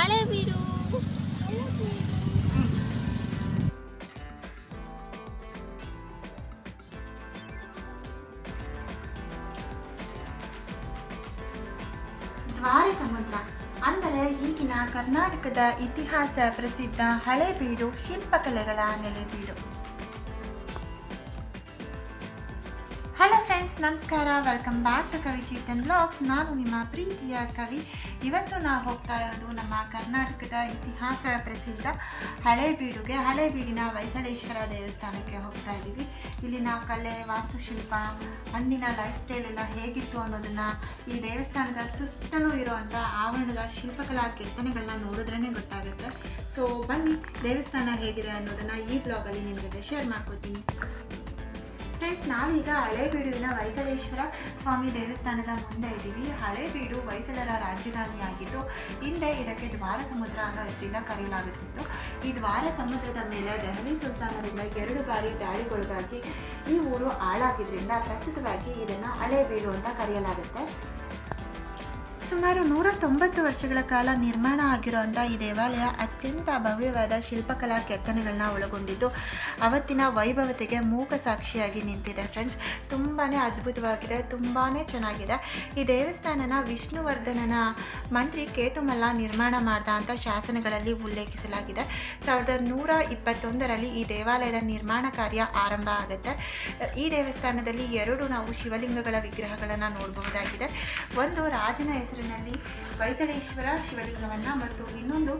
ಹಳೆ ಬೀಡು ದ್ವಾರ ಸಮುದ್ರ ಅಂದರೆ ಈಗಿನ ಕರ್ನಾಟಕದ ಇತಿಹಾಸ ಪ್ರಸಿದ್ಧ ಹಳೆಬೀಡು ಶಿಲ್ಪಕಲೆಗಳ ನೆಲೆಬೀಡು. ನಮಸ್ಕಾರ welcome back to Kavi Chetan blogs ನಾನು ನಿಮ್ಮ ಪ್ರೀತಿಯ ಕವಿ. ಇವತ್ತು ನಾವು ಹೋಗ್ತಾ ಇರೋದು ನಮ್ಮ ಕರ್ನಾಟಕದ ಇತಿಹಾಸ ಪ್ರಸಿದ್ಧ ಹಳೇಬೀಡುಗೆ, ಹಳೇಬೀಡಿನ ವೈಸಳೇಶ್ವರ ದೇವಸ್ಥಾನಕ್ಕೆ ಹೋಗ್ತಾ ಇದ್ದೀವಿ. ಇಲ್ಲಿನ ಕಲೆ, ವಾಸ್ತುಶಿಲ್ಪ ಅಂದಿನ ಲೈಫ್ ಸ್ಟೈಲ್ ಎಲ್ಲ ಹೇಗಿತ್ತು ಅನ್ನೋದನ್ನು ಈ ದೇವಸ್ಥಾನದ ಸುತ್ತಲೂ ಇರುವಂಥ ಆವರಣದ ಶಿಲ್ಪಕಲಾ ಕೆತ್ತನೆಗಳನ್ನ ನೋಡಿದ್ರೇ ಗೊತ್ತಾಗುತ್ತೆ. ಸೊ ಬನ್ನಿ ದೇವಸ್ಥಾನ ಹೇಗಿದೆ ಅನ್ನೋದನ್ನು ಈ ಬ್ಲಾಗಲ್ಲಿ ನಿಮ್ಮ ಜೊತೆ ಶೇರ್ ಮಾಡ್ಕೋತೀನಿ. ಫ್ರೆಂಡ್ಸ್, ನಾವೀಗ ಹಳೇಬೀಡುವಿನ ಹೊಯ್ಸಳೇಶ್ವರ ಸ್ವಾಮಿ ದೇವಸ್ಥಾನದ ಮುಂದೆ ಇದ್ದೀವಿ. ಹಳೇಬೀಡು ಹೊಯ್ಸಳರ ರಾಜಧಾನಿಯಾಗಿದ್ದು ಹಿಂದೆ ಇದಕ್ಕೆ ದ್ವಾರ ಸಮುದ್ರ ಅನ್ನೋ ಹೆಸರಿಂದ ಕರೆಯಲಾಗುತ್ತಿತ್ತು. ಈ ದ್ವಾರ ಸಮುದ್ರದ ಮೇಲೆ ದೆಹಲಿ ಸುಲ್ತಾನರಿಂದ ಎರಡು ಬಾರಿ ದಾಳಿಗೊಳಗಾಗಿ ಈ ಊರು ಹಾಳಾಗಿದ್ದರಿಂದ ಪ್ರಸ್ತುತವಾಗಿ ಇದನ್ನು ಹಳೇಬೀಡು ಅಂತ ಕರೆಯಲಾಗುತ್ತೆ. ಸುಮಾರು ನೂರ ತೊಂಬತ್ತು ವರ್ಷಗಳ ಕಾಲ ನಿರ್ಮಾಣ ಆಗಿರುವಂಥ ಈ ದೇವಾಲಯ ಅತ್ಯಂತ ಭವ್ಯವಾದ ಶಿಲ್ಪಕಲಾ ಕೆತ್ತನೆಗಳನ್ನ ಒಳಗೊಂಡಿದ್ದು, ಅವತ್ತಿನ ವೈಭವತೆಗೆ ಮೂಕ ಸಾಕ್ಷಿಯಾಗಿ ನಿಂತಿದೆ ಫ್ರೆಂಡ್ಸ್ ತುಂಬಾ ಅದ್ಭುತವಾಗಿದೆ ತುಂಬಾ ಚೆನ್ನಾಗಿದೆ. ಈ ದೇವಸ್ಥಾನನ ವಿಷ್ಣುವರ್ಧನನ ಮಂತ್ರಿ ಕೇತುಮಲ್ಲ ನಿರ್ಮಾಣ ಮಾಡ್ದ ಅಂತ ಶಾಸನಗಳಲ್ಲಿ ಉಲ್ಲೇಖಿಸಲಾಗಿದೆ. ಸಾವಿರದ ನೂರ ಇಪ್ಪತ್ತೊಂದರಲ್ಲಿ ಈ ದೇವಾಲಯದ ನಿರ್ಮಾಣ ಕಾರ್ಯ ಆರಂಭ ಆಗುತ್ತೆ. ಈ ದೇವಸ್ಥಾನದಲ್ಲಿ ಎರಡು ನಾವು ಶಿವಲಿಂಗಗಳ ವಿಗ್ರಹಗಳನ್ನು ನೋಡಬಹುದಾಗಿದೆ. ಒಂದು ರಾಜನ ಹೆಸರಿನಲ್ಲಿ ಹೊಯ್ಸಳೇಶ್ವರ ಶಿವಲಿಂಗವನ್ನು ಮತ್ತು ಇನ್ನೊಂದು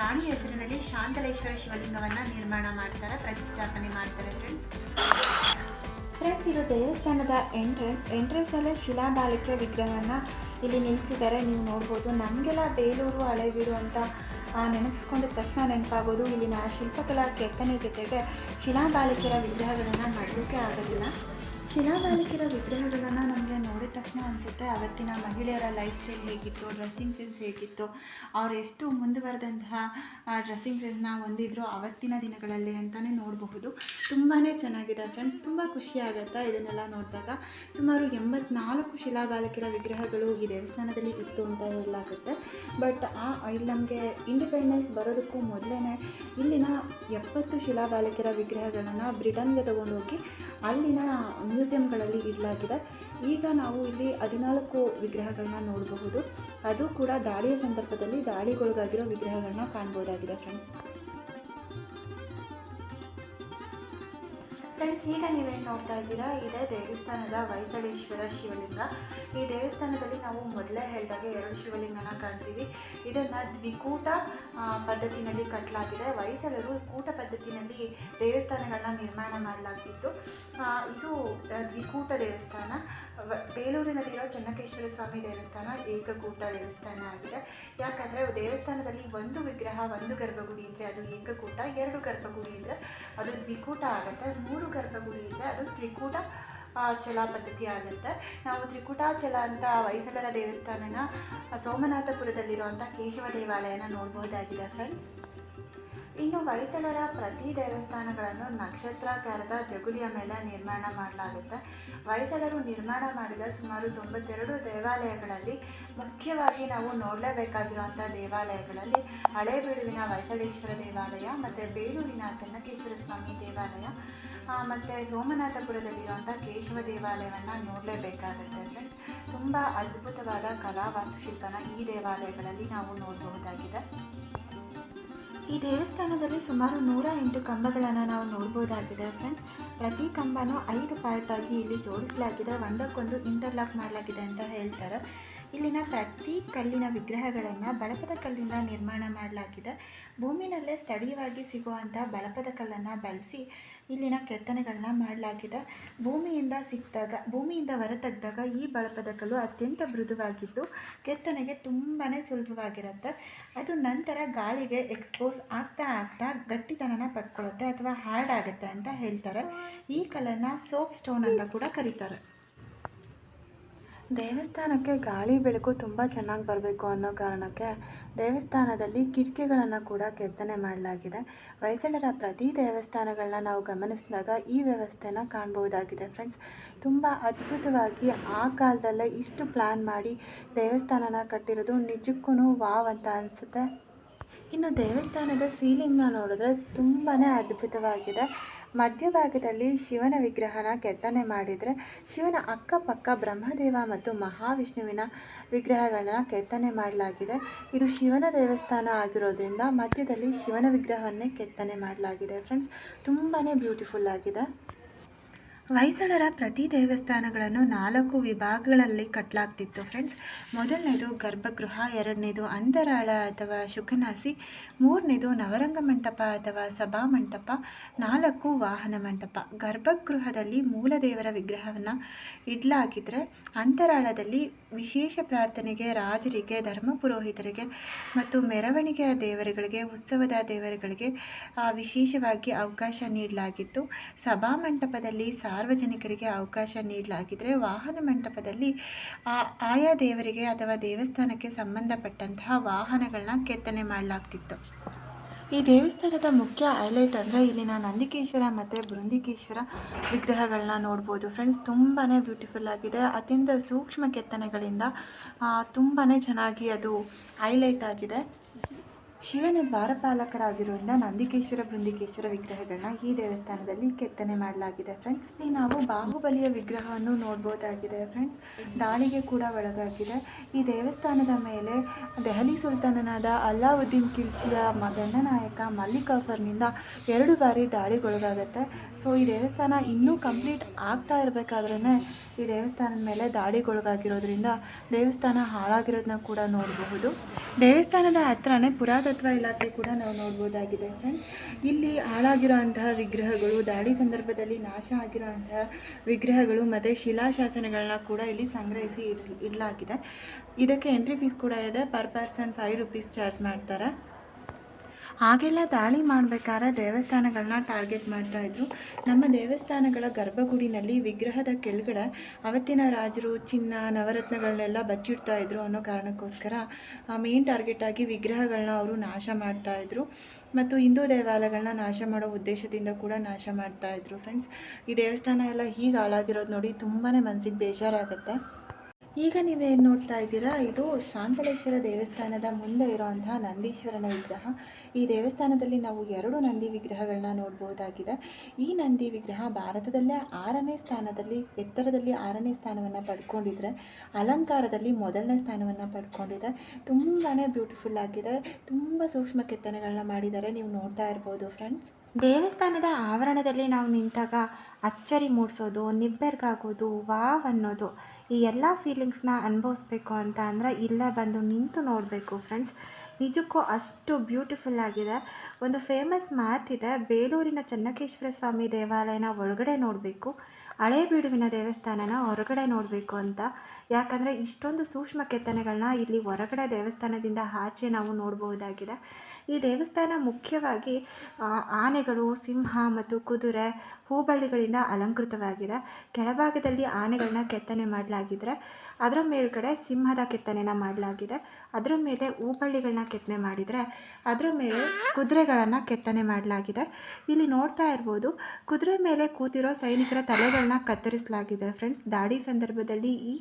ರಾಣಿ ಹೆಸರಿನಲ್ಲಿ ಶಾಂತಲೇಶ್ವರ ಶಿವಲಿಂಗವನ್ನು ನಿರ್ಮಾಣ ಮಾಡ್ತಾರೆ, ಪ್ರತಿಷ್ಠಾಪನೆ ಮಾಡ್ತಾರೆ ಫ್ರೆಂಡ್ಸ್ ಫ್ರೆಂಡ್ಸ್ ಇದು ದೇವಸ್ಥಾನದ ಎಂಟ್ರೆನ್ಸ್ ಎಂಟ್ರೆನ್ಸ್ ಅಲ್ಲಿ ಶಿಲಾಬಾಲಿಕೆ ವಿಗ್ರಹವನ್ನು ಇಲ್ಲಿ ನಿಲ್ಲಿಸಿದ್ದಾರೆ ನೀವು ನೋಡ್ಬೋದು, ನಮಗೆಲ್ಲ ಬೇಲೂರು ಹಳೇಬೀರು ಅಂತ ನೆನಪಿಸ್ಕೊಂಡ ತಕ್ಷಣ ನೆನಪಾಗೋದು, ಇಲ್ಲಿನ ಶಿಲ್ಪಕಲಾ ಕೆತ್ತನೆ ಜೊತೆಗೆ ಶಿಲಾಬಾಲಿಕೆಯ ವಿಗ್ರಹಗಳನ್ನು ಮಾಡಲಿಕ್ಕೆ ಆಗೋದಿಲ್ಲ. ಶಿಲಾಬಾಲಿಕೆಯ ವಿಗ್ರಹಗಳನ್ನು ನಮಗೆ ತಕ್ಷಣ ಅನಿಸುತ್ತೆ. ಅವತ್ತಿನ ಮಹಿಳೆಯರ ಲೈಫ್ ಸ್ಟೈಲ್ ಹೇಗಿತ್ತು, ಡ್ರೆಸ್ಸಿಂಗ್ ಸೆನ್ಸ್ ಹೇಗಿತ್ತು, ಅವ್ರು ಎಷ್ಟು ಮುಂದುವರೆದಂತಹ ಡ್ರೆಸ್ಸಿಂಗ್ ಸೆನ್ಸ್ನ ಹೊಂದಿದ್ರು ಅವತ್ತಿನ ದಿನಗಳಲ್ಲಿ ಅಂತಲೇ ನೋಡಬಹುದು. ತುಂಬಾ ಚೆನ್ನಾಗಿದೆ ಫ್ರೆಂಡ್ಸ್. ತುಂಬ ಖುಷಿ ಇದನ್ನೆಲ್ಲ ನೋಡಿದಾಗ. ಸುಮಾರು ಎಂಬತ್ನಾಲ್ಕು ಶಿಲಾಬಾಲಕಿಯರ ವಿಗ್ರಹಗಳು ಈ ದೇವಸ್ಥಾನದಲ್ಲಿ ಇತ್ತು ಅಂತ ಹೇಳಲಾಗುತ್ತೆ. ಬಟ್, ಆ, ಇಲ್ಲಿ ನಮಗೆ ಇಂಡಿಪೆಂಡೆನ್ಸ್ ಬರೋದಕ್ಕೂ ಮೊದಲೇ ಇಲ್ಲಿನ ಎಪ್ಪತ್ತು ಶಿಲಾಬಾಲಕಿಯರ ವಿಗ್ರಹಗಳನ್ನು ಬ್ರಿಟನ್ಗೆ ತಗೊಂಡೋಗಿ ಅಲ್ಲಿನ ಮ್ಯೂಸಿಯಂಗಳಲ್ಲಿ ಇಡಲಾಗಿದೆ. ಈಗ ನಾವು ಇಲ್ಲಿ ಹದಿನಾಲ್ಕು ವಿಗ್ರಹಗಳನ್ನ ನೋಡಬಹುದು. ಅದು ಕೂಡ ದಾಳಿಯ ಸಂದರ್ಭದಲ್ಲಿ ದಾಳಿಗೊಳಗಾಗಿರೋ ವಿಗ್ರಹಗಳನ್ನ ಕಾಣ್ಬೋದಾಗಿದೆ ಫ್ರೆಂಡ್ಸ್ ಫ್ರೆಂಡ್ಸ್, ಈಗ ನೀವೇನು ನೋಡ್ತಾ ಇದ್ದೀರಾ? ಇದೇ ದೇವಸ್ಥಾನದ ವೈತಳೇಶ್ವರ ಶಿವಲಿಂಗ. ಈ ದೇವಸ್ಥಾನದಲ್ಲಿ ನಾವು ಮೊದಲೇ ಹೇಳಿದಾಗ ಎರಡು ಶಿವಲಿಂಗನ ಕಾಣ್ತೀವಿ. ಇದನ್ನು ದ್ವಿಕೂಟ ಪದ್ಧತಿನಲ್ಲಿ ಕಟ್ಟಲಾಗಿದೆ ಹೊಯ್ಸಳರು ಕೂಟ ಪದ್ಧತಿನಲ್ಲಿ ದೇವಸ್ಥಾನಗಳನ್ನ ನಿರ್ಮಾಣ ಮಾಡಲಾಗ್ತಿತ್ತು. ಇದು ದ್ವಿಕೂಟ ದೇವಸ್ಥಾನ. ಬೇಲೂರಿನಲ್ಲಿರೋ ಚೆನ್ನಕೇಶ್ವರ ಸ್ವಾಮಿ ದೇವಸ್ಥಾನ ಏಕಕೂಟ ದೇವಸ್ಥಾನ ಆಗಿದೆ. ಯಾಕಂದರೆ ದೇವಸ್ಥಾನದಲ್ಲಿ ಒಂದು ವಿಗ್ರಹ, ಒಂದು ಗರ್ಭಗುಡಿ ಇದ್ದರೆ ಅದು ಏಕಕೂಟ, ಎರಡು ಗರ್ಭಗುಡಿ ಇದ್ದರೆ ಅದು ದ್ವಿಕೂಟ ಆಗುತ್ತೆ, ಮೂರು ಗರ್ಭಗುಡಿ ಇದ್ದರೆ ಅದು ತ್ರಿಕೂಟ ಚಲ ಪದ್ಧತಿ ಆಗುತ್ತೆ. ನಾವು ತ್ರಿಕೂಟಾಚಲ ಅಂತ ಹೊಯ್ಸಳರ ದೇವಸ್ಥಾನನ ಸೋಮನಾಥಪುರದಲ್ಲಿರುವಂಥ ಕೇಶವ ದೇವಾಲಯನ ನೋಡ್ಬೋದಾಗಿದೆ ಫ್ರೆಂಡ್ಸ್ ಇನ್ನು ಹೊಯ್ಸಳರ ಪ್ರತಿ ದೇವಸ್ಥಾನಗಳನ್ನು ನಕ್ಷತ್ರಾಕಾರದ ಜಗುಲಿಯ ಮೇಲೆ ನಿರ್ಮಾಣ ಮಾಡಲಾಗುತ್ತೆ. ಹೊಯ್ಸಳರು ನಿರ್ಮಾಣ ಮಾಡಿದ ಸುಮಾರು ತೊಂಬತ್ತೆರಡು ದೇವಾಲಯಗಳಲ್ಲಿ ಮುಖ್ಯವಾಗಿ ನಾವು ನೋಡಲೇಬೇಕಾಗಿರುವಂಥ ದೇವಾಲಯಗಳಲ್ಲಿ ಹಳೇಬೀಡುವಿನ ಹೊಯ್ಸಳೇಶ್ವರ ದೇವಾಲಯ, ಮತ್ತು ಬೇಲೂರಿನ ಚೆನ್ನಕೇಶ್ವರ ಸ್ವಾಮಿ ದೇವಾಲಯ ಮತ್ತು ಸೋಮನಾಥಪುರದಲ್ಲಿರುವಂಥ ಕೇಶವ ದೇವಾಲಯವನ್ನು ನೋಡಲೇಬೇಕಾಗುತ್ತೆ ಫ್ರೆಂಡ್ಸ್ ತುಂಬ ಅದ್ಭುತವಾದ ಕಲಾ ವಾಸ್ತುಶಿಲ್ಪನ ಈ ದೇವಾಲಯಗಳಲ್ಲಿ ನಾವು ನೋಡಬಹುದಾಗಿದೆ. ಈ ದೇವಸ್ಥಾನದಲ್ಲಿ ಸುಮಾರು ನೂರ ಎಂಟು ಕಂಬಗಳನ್ನು ನಾವು ನೋಡ್ಬೋದಾಗಿದೆ ಫ್ರೆಂಡ್ಸ್ ಪ್ರತಿ ಕಂಬನೂ ಐದು ಪಾರ್ಟ್ ಆಗಿ ಇಲ್ಲಿ ಜೋಡಿಸಲಾಗಿದೆ. ಒಂದಕ್ಕೊಂದು ಇಂಟರ್ಲಾಕ್ ಮಾಡಲಾಗಿದೆ ಅಂತ ಹೇಳ್ತಾರೆ. ಇಲ್ಲಿನ ಪ್ರತಿ ಕಲ್ಲಿನ ವಿಗ್ರಹಗಳನ್ನು ಬಳಪದ ಕಲ್ಲಿಂದ ನಿರ್ಮಾಣ ಮಾಡಲಾಗಿದೆ. ಭೂಮಿನಲ್ಲೇ ಸ್ಥಳೀಯವಾಗಿ ಸಿಗುವಂಥ ಬಳಪದ ಕಲ್ಲನ್ನು ಬಳಸಿ ಇಲ್ಲಿನ ಕೆತ್ತನೆಗಳನ್ನ ಮಾಡಲಾಗಿದೆ. ಭೂಮಿಯಿಂದ ಸಿಕ್ಕಿದಾಗ, ಭೂಮಿಯಿಂದ ಹೊರತೆಗೆದಾಗ ಈ ಬಳಪದ ಅತ್ಯಂತ ಮೃದುವಾಗಿದ್ದು, ಕೆತ್ತನೆಗೆ ತುಂಬಾ ಸುಲಭವಾಗಿರುತ್ತೆ. ಅದು ನಂತರ ಗಾಳಿಗೆ ಎಕ್ಸ್ಪೋಸ್ ಆಗ್ತಾ ಆಗ್ತಾ ಗಟ್ಟಿತನನ ಪಡ್ಕೊಳ್ಳುತ್ತೆ ಅಥವಾ ಹಾರ್ಡ್ ಆಗುತ್ತೆ ಅಂತ ಹೇಳ್ತಾರೆ. ಈ ಕಲ್ಲನ್ನು ಸೋಪ್ ಸ್ಟೋನ್ ಅಂತ ಕೂಡ ಕರೀತಾರೆ. ದೇವಸ್ಥಾನಕ್ಕೆ ಗಾಳಿ, ಬೆಳಕು ತುಂಬ ಚೆನ್ನಾಗಿ ಬರಬೇಕು ಅನ್ನೋ ಕಾರಣಕ್ಕೆ ದೇವಸ್ಥಾನದಲ್ಲಿ ಕಿಟಕಿಗಳನ್ನು ಕೂಡ ಕೆತ್ತನೆ ಮಾಡಲಾಗಿದೆ. ಹೊಯ್ಸಳರ ಪ್ರತಿ ದೇವಸ್ಥಾನಗಳನ್ನ ನಾವು ಗಮನಿಸಿದಾಗ ಈ ವ್ಯವಸ್ಥೆನ ಕಾಣಬಹುದಾಗಿದೆ ಫ್ರೆಂಡ್ಸ್. ತುಂಬ ಅದ್ಭುತವಾಗಿ ಆ ಕಾಲದಲ್ಲೇ ಇಷ್ಟು ಪ್ಲ್ಯಾನ್ ಮಾಡಿ ದೇವಸ್ಥಾನನ ಕಟ್ಟಿರೋದು ನಿಜಕ್ಕೂ ವಾವ್ ಅಂತ ಅನಿಸುತ್ತೆ. ಇನ್ನು ದೇವಸ್ಥಾನದ ಸೀಲಿಂಗ್ನ ನೋಡಿದ್ರೆ ತುಂಬಾ ಅದ್ಭುತವಾಗಿದೆ. ಮಧ್ಯಭಾಗದಲ್ಲಿ ಶಿವನ ವಿಗ್ರಹನ ಕೆತ್ತನೆ ಮಾಡಿದರೆ ಶಿವನ ಅಕ್ಕಪಕ್ಕ ಬ್ರಹ್ಮದೇವ ಮತ್ತು ಮಹಾವಿಷ್ಣುವಿನ ವಿಗ್ರಹಗಳನ್ನ ಕೆತ್ತನೆ ಮಾಡಲಾಗಿದೆ. ಇದು ಶಿವನ ದೇವಸ್ಥಾನ ಆಗಿರೋದ್ರಿಂದ ಮಧ್ಯದಲ್ಲಿ ಶಿವನ ವಿಗ್ರಹವನ್ನೇ ಕೆತ್ತನೆ ಮಾಡಲಾಗಿದೆ. ಫ್ರೆಂಡ್ಸ್ ತುಂಬಾ ಬ್ಯೂಟಿಫುಲ್ ಆಗಿದೆ. ಹೊಯ್ಸಳರ ಪ್ರತಿ ದೇವಸ್ಥಾನಗಳನ್ನು ನಾಲ್ಕು ವಿಭಾಗಗಳಲ್ಲಿ ಕಟ್ಟಲಾಗ್ತಿತ್ತು ಫ್ರೆಂಡ್ಸ್. ಮೊದಲನೇದು ಗರ್ಭಗೃಹ, ಎರಡನೇದು ಅಂತರಾಳ ಅಥವಾ ಶುಕನಾಸಿ, ಮೂರನೇದು ನವರಂಗ ಮಂಟಪ ಅಥವಾ ಸಭಾ ಮಂಟಪ, ನಾಲ್ಕು ವಾಹನ ಮಂಟಪ. ಗರ್ಭಗೃಹದಲ್ಲಿ ಮೂಲದೇವರ ವಿಗ್ರಹವನ್ನು ಇಡಲಾಗಿದ್ದರೆ ಅಂತರಾಳದಲ್ಲಿ ವಿಶೇಷ ಪ್ರಾರ್ಥನೆಗೆ ರಾಜರಿಗೆ, ಧರ್ಮ ಪುರೋಹಿತರಿಗೆ ಮತ್ತು ಮೆರವಣಿಗೆಯ ದೇವರುಗಳಿಗೆ, ಉತ್ಸವದ ದೇವರುಗಳಿಗೆ ವಿಶೇಷವಾಗಿ ಅವಕಾಶ ನೀಡಲಾಗಿತ್ತು. ಸಭಾಮಂಟಪದಲ್ಲಿ ಸಾರ್ವಜನಿಕರಿಗೆ ಅವಕಾಶ ನೀಡಲಾಗಿದ್ದರೆ ವಾಹನ ಮಂಟಪದಲ್ಲಿ, ಆ, ಆಯಾ ದೇವರಿಗೆ ಅಥವಾ ದೇವಸ್ಥಾನಕ್ಕೆ ಸಂಬಂಧಪಟ್ಟಂತಹ ವಾಹನಗಳನ್ನ ಕೆತ್ತನೆ ಮಾಡಲಾಗ್ತಿತ್ತು. ಈ ದೇವಸ್ಥಾನದ ಮುಖ್ಯ ಹೈಲೈಟ್ ಅಂದರೆ ಇಲ್ಲಿನ ನಂದಿಕೇಶ್ವರ ಮತ್ತು ಬೃಂದಿಕೇಶ್ವರ ವಿಗ್ರಹಗಳನ್ನ ನೋಡ್ಬೋದು. ಫ್ರೆಂಡ್ಸ್ ತುಂಬಾ ಬ್ಯೂಟಿಫುಲ್ ಆಗಿದೆ. ಅತ್ಯಂತ ಸೂಕ್ಷ್ಮ ಕೆತ್ತನೆಗಳಿಂದ ತುಂಬಾ ಚೆನ್ನಾಗಿ ಅದು ಹೈಲೈಟ್ ಆಗಿದೆ. ಶಿವನ ದ್ವಾರಪಾಲಕರಾಗಿರೋದ್ರಿಂದ ನಂದಿಕೇಶ್ವರ, ಬೃಂದಿಕೇಶ್ವರ ವಿಗ್ರಹಗಳನ್ನ ಈ ದೇವಸ್ಥಾನದಲ್ಲಿ ಕೆತ್ತನೆ ಮಾಡಲಾಗಿದೆ. ಫ್ರೆಂಡ್ಸ್ ಇಲ್ಲಿ ನಾವು ಬಾಹುಬಲಿಯ ವಿಗ್ರಹವನ್ನು ನೋಡ್ಬೋದಾಗಿದೆ. ಫ್ರೆಂಡ್ಸ್ ದಾಳಿಗೆ ಕೂಡ ಒಳಗಾಗಿದೆ. ಈ ದೇವಸ್ಥಾನದ ಮೇಲೆ ದೆಹಲಿ ಸುಲ್ತಾನನಾದ ಅಲ್ಲಾವುದ್ದೀನ್ ಖಿಲ್ಜಿಯ ಮ ನಾಯಕ ಮಲ್ಲಿಕ್ ಕಫರ್ನಿಂದ ಎರಡು ಬಾರಿ ದಾಳಿಗೊಳಗಾಗತ್ತೆ. ಸೊ ಈ ದೇವಸ್ಥಾನ ಇನ್ನೂ ಕಂಪ್ಲೀಟ್ ಆಗ್ತಾ ಇರಬೇಕಾದ್ರೇ ಈ ದೇವಸ್ಥಾನದ ಮೇಲೆ ದಾಳಿಗೊಳಗಾಗಿರೋದ್ರಿಂದ ದೇವಸ್ಥಾನ ಹಾಳಾಗಿರೋದನ್ನ ಕೂಡ ನೋಡಬಹುದು. ದೇವಸ್ಥಾನದ ಹತ್ರನೇ ಪುರಾತತ್ವ ಇಲಾಖೆ ಕೂಡ ನಾವು ನೋಡ್ಬೋದಾಗಿದೆ ಫ್ರೆಂಡ್ಸ್ ಇಲ್ಲಿ ಹಾಳಾಗಿರುವಂತಹ ವಿಗ್ರಹಗಳು, ದಾಳಿ ಸಂದರ್ಭದಲ್ಲಿ ನಾಶ ಆಗಿರೋಂತಹ ವಿಗ್ರಹಗಳು ಮತ್ತು ಶಿಲಾಶಾಸನಗಳನ್ನ ಕೂಡ ಇಲ್ಲಿ ಸಂಗ್ರಹಿಸಿ ಇಡ್, ಇಡಲಾಗಿದೆ. ಇದಕ್ಕೆ ಎಂಟ್ರಿ ಫೀಸ್ ಕೂಡ ಇದೆ. Per person five rupees charge ಮಾಡ್ತಾರೆ. ಆಗೆಲ್ಲ ದಾಳಿ ಮಾಡಬೇಕಾದ್ರೆ ದೇವಸ್ಥಾನಗಳನ್ನ ಟಾರ್ಗೆಟ್ ಮಾಡ್ತಾ ಇದ್ರು. ನಮ್ಮ ದೇವಸ್ಥಾನಗಳ ಗರ್ಭಗುಡಿನಲ್ಲಿ ವಿಗ್ರಹದ ಕೆಳಗಡೆ ಅವತ್ತಿನ ರಾಜರು, ಚಿನ್ನ ನವರತ್ನಗಳನ್ನೆಲ್ಲ ಬಚ್ಚಿಡ್ತಾ ಇದ್ರು ಅನ್ನೋ ಕಾರಣಕ್ಕೋಸ್ಕರ ಮೇನ್ ಟಾರ್ಗೆಟ್ ಆಗಿ ವಿಗ್ರಹಗಳನ್ನ ಅವರು ನಾಶ ಮಾಡ್ತಾ ಇದ್ರು. ಮತ್ತು ಹಿಂದೂ ದೇವಾಲಯಗಳನ್ನ ನಾಶ ಮಾಡೋ ಉದ್ದೇಶದಿಂದ ಕೂಡ ನಾಶ ಮಾಡ್ತಾ ಇದ್ರು. ಫ್ರೆಂಡ್ಸ್ ಈ ದೇವಸ್ಥಾನ ಎಲ್ಲ ಹೀಗೆ ಹಾಳಾಗಿರೋದು ನೋಡಿ ತುಂಬಾ ಮನಸ್ಸಿಗೆ ಬೇಜಾರಾಗುತ್ತೆ. ಈಗ ನೀವೇನು ನೋಡ್ತಾ ಇದ್ದೀರಾ? ಇದು ಶಾಂತಲೇಶ್ವರ ದೇವಸ್ಥಾನದ ಮುಂದೆ ಇರುವಂತಹ ನಂದೀಶ್ವರನ ವಿಗ್ರಹ. ಈ ದೇವಸ್ಥಾನದಲ್ಲಿ ನಾವು ಎರಡು ನಂದಿ ವಿಗ್ರಹಗಳನ್ನ ನೋಡ್ಬೋದಾಗಿದೆ. ಈ ನಂದಿ ವಿಗ್ರಹ ಭಾರತದಲ್ಲೇ ಆರನೇ ಸ್ಥಾನದಲ್ಲಿ, ಎತ್ತರದಲ್ಲಿ ಆರನೇ ಸ್ಥಾನವನ್ನು ಪಡ್ಕೊಂಡಿದ್ರೆ, ಅಲಂಕಾರದಲ್ಲಿ ಮೊದಲನೇ ಸ್ಥಾನವನ್ನು ಪಡ್ಕೊಂಡಿದೆ. ತುಂಬಾ ಬ್ಯೂಟಿಫುಲ್ ಆಗಿದೆ. ತುಂಬ ಸೂಕ್ಷ್ಮ ಕೆತ್ತನೆಗಳನ್ನ ಮಾಡಿದ್ದಾರೆ. ನೀವು ನೋಡ್ತಾ ಇರ್ಬೋದು ಫ್ರೆಂಡ್ಸ್ ದೇವಸ್ಥಾನದ ಆವರಣದಲ್ಲಿ ನಾವು ನಿಂತಾಗ ಅಚ್ಚರಿ ಮೂಡಿಸೋದು, ನಿಬ್ಬೆರ್ಗಾಗೋದು, ವಾವ್ ಅನ್ನೋದು, ಈ ಎಲ್ಲ ಫೀಲಿಂಗ್ಸ್ನ ಅನುಭವಿಸ್ಬೇಕು ಅಂತ ಅಂದರೆ ಇಲ್ಲೇ ಬಂದು ನಿಂತು ನೋಡಬೇಕು ಫ್ರೆಂಡ್ಸ್ ನಿಜಕ್ಕೂ ಅಷ್ಟು ಬ್ಯೂಟಿಫುಲ್ ಆಗಿದೆ. ಒಂದು ಫೇಮಸ್ ಮಾತಿದೆ, ಬೇಲೂರಿನ ಚನ್ನಕೇಶ್ವರ ಸ್ವಾಮಿ ದೇವಾಲಯನ ಒಳಗಡೆ ನೋಡಬೇಕು. ಹಳೇ ಬೀಡುವಿನ ದೇವಸ್ಥಾನನ ಹೊರಗಡೆ ನೋಡಬೇಕು ಅಂತ. ಯಾಕಂದರೆ ಇಷ್ಟೊಂದು ಸೂಕ್ಷ್ಮ ಕೆತ್ತನೆಗಳನ್ನ ಇಲ್ಲಿ ಹೊರಗಡೆ ದೇವಸ್ಥಾನದಿಂದ ಆಚೆ ನಾವು ನೋಡಬಹುದಾಗಿದೆ. ಈ ದೇವಸ್ಥಾನ ಮುಖ್ಯವಾಗಿ ಆನೆಗಳು, ಸಿಂಹ ಮತ್ತು ಕುದುರೆ ಹೂಬಳ್ಳಿಗಳಿಂದ ಅಲಂಕೃತವಾಗಿದೆ. ಕೆಳಭಾಗದಲ್ಲಿ ಆನೆಗಳನ್ನ ಕೆತ್ತನೆ ಮಾಡಲಾಗಿದ್ರೆ ಅದರ ಮೇಲ್ಗಡೆ ಸಿಂಹದ ಕೆತ್ತನೆನ ಮಾಡಲಾಗಿದೆ. ಅದರ ಮೇಲೆ ಹೂಬಳ್ಳಿಗಳನ್ನ ಕೆತ್ತನೆ ಮಾಡಿದರೆ ಅದರ ಮೇಲೆ ಕುದುರೆಗಳನ್ನು ಕೆತ್ತನೆ ಮಾಡಲಾಗಿದೆ. ಇಲ್ಲಿ ನೋಡ್ತಾ ಇರ್ಬೋದು, ಕುದುರೆ ಮೇಲೆ ಕೂತಿರೋ ಸೈನಿಕರ ತಲೆಗಳನ್ನ ಕತ್ತರಿಸಲಾಗಿದೆ. ಫ್ರೆಂಡ್ಸ್ ದಾಳಿ ಸಂದರ್ಭದಲ್ಲಿ ಈ